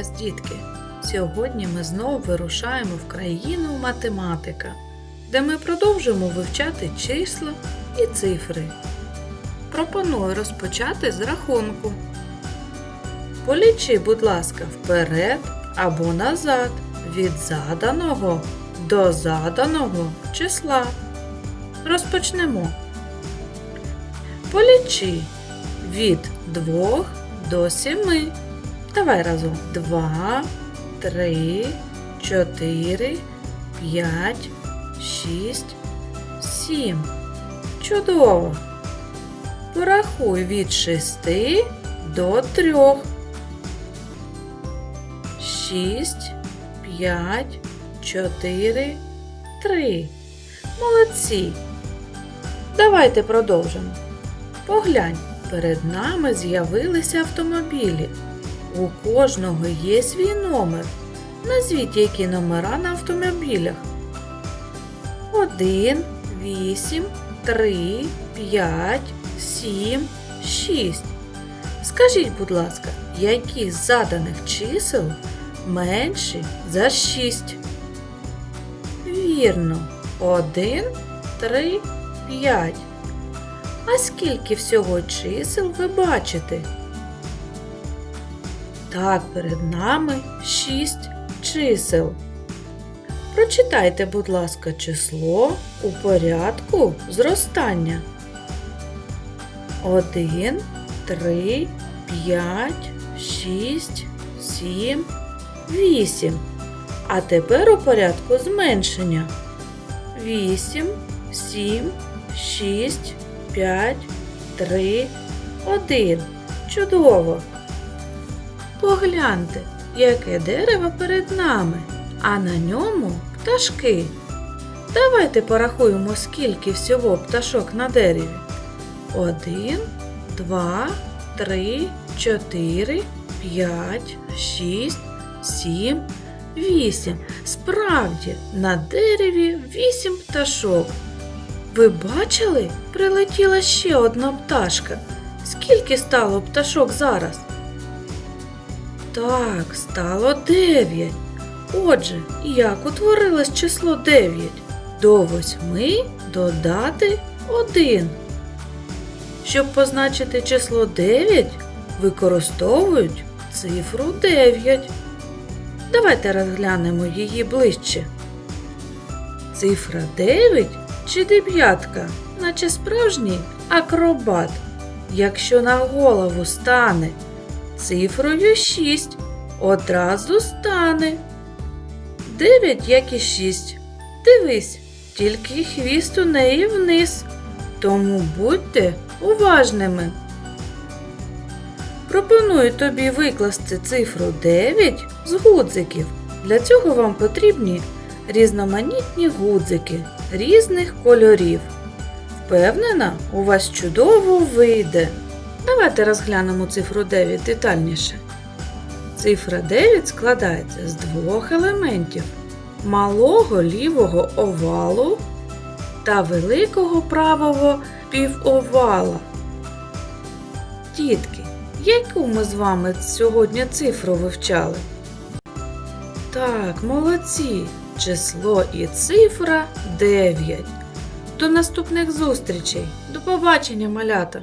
вас, дітки! Сьогодні ми знову вирушаємо в країну математика, де ми продовжимо вивчати числа і цифри. Пропоную розпочати з рахунку. Полічи, будь ласка, вперед або назад від заданого до заданого числа. Розпочнемо. Полічи від 2 до 7. Давай разом. 2, 3, 4, 5, 6, 7. Чудово. Порахуй від 6 до 3. 6, 5, 4, 3. Молодці. Давайте продовжимо. Поглянь, перед нами з'явилися автомобілі. У кожного є свій номер. Назвіть, які номера на автомобілях. 1, 8, 3, 5, 7, 6. Скажіть, будь ласка, які з заданих чисел менші за 6? Вірно. 1, 3, 5. А скільки всього чисел ви бачите? Так, перед нами 6 чисел. Прочитайте, будь ласка, число у порядку зростання. 1, 3, 5, 6, 7, 8. А тепер у порядку зменшення. 8, 7, 6, 5, 3, 1. Чудово! Погляньте, яке дерево перед нами, а на ньому пташки. Давайте порахуємо, скільки всього пташок на дереві. Один, два, три, чотири, п'ять, шість, сім, вісім. Справді, на дереві вісім пташок. Ви бачили? Прилетіла ще одна пташка. Скільки стало пташок зараз? Так, стало дев'ять. Отже, як утворилось число 9? До восьми додати 1. Щоб позначити число 9, використовують цифру 9. Давайте розглянемо її ближче. Цифра 9 чи дев'ятка, наче справжній акробат. Якщо на голову стане цифрою 6, одразу стане. 9, як і 6. Дивись, тільки хвіст у неї вниз. Тому будьте уважними. Пропоную тобі викласти цифру 9 з гудзиків. Для цього вам потрібні різноманітні гудзики різних кольорів. Впевнена, у вас чудово вийде. Давайте розглянемо цифру 9 детальніше. Цифра 9 складається з двох елементів малого лівого овалу та великого правого півовала. Дітки, яку ми з вами сьогодні цифру вивчали? Так, молодці! Число і цифра 9. До наступних зустрічей. До побачення, малята!